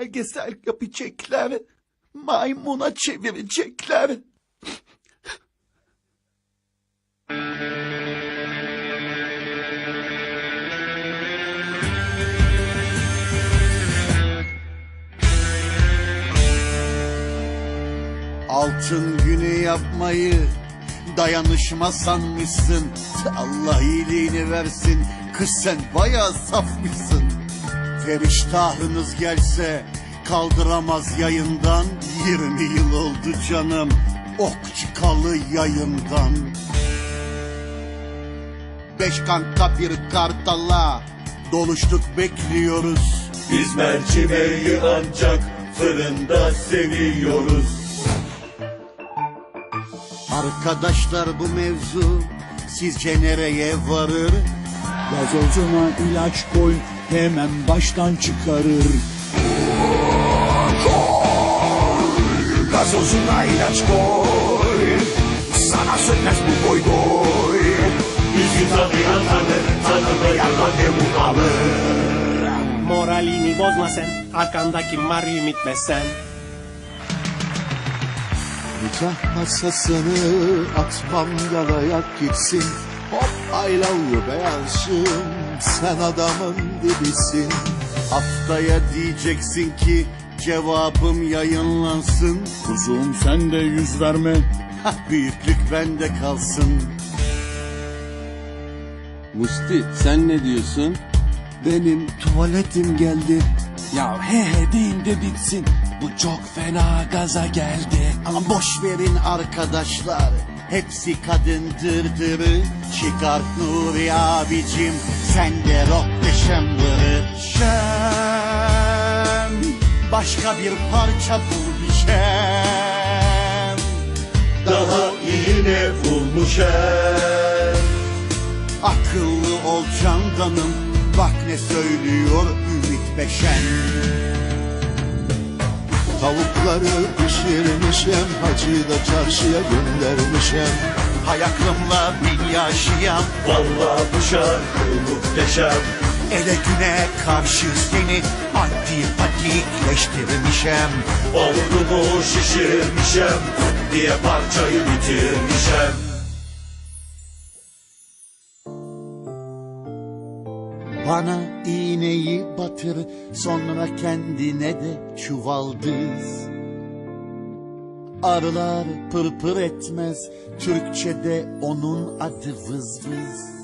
belgesel yapacaklar. Maymuna çevirecekler. Altın günü yapmayı dayanışma sanmışsın. Allah iyiliğini versin. Kız sen bayağı safmışsın. Feriştahınız gelse kaldıramaz yayından. 20 yıl oldu canım ok çıkalı yayından. Beş kanka bir kartala doluştuk bekliyoruz. Biz mercimeği ancak fırında seviyoruz. Arkadaşlar bu mevzu sizce nereye varır? Gazozuna ilaç koy hemen baştan çıkarır. Gazozuna ilaç koy. Sana sönmez bu boy boy. Bizi tanıyan tanır, tanımayan randevu alır. Moralini bozma sen Arkandaki var ümit ve sen Nikah masasını atmam yalayak gitsin Hop I love you beyansım Sen adamın dibisin Haftaya diyeceksin ki cevabım yayınlansın Kuzum sen de yüz verme. Hah, Büyüklük bende kalsın Musti sen ne diyorsun? Benim tuvaletim geldi Ya he he deyin de bitsin. Bu çok fena gaza geldi. Ama boş verin arkadaşlar Hepsi kadın dırdırı. Çıkar Nuri abicim Sen de rock deşembırı Şem Başka bir parça bul bir şem Daha iyi ne bulmuşum. Akıllı ol candanım Bak ne söylüyor Ümit Beşen Tavukları pişirmişem Hacı da çarşıya göndermişem Hay aklımla bin yaşayam Vallahi bu şarkı muhteşem. Ele güne karşı seni antipatikleştirmişem Avrumu şişirmişem diye parçayı bitirmişem. Bana iğneyi batır sonra kendine de çuvaldız Arılar pırpır etmez Türkçede onun adı vız vız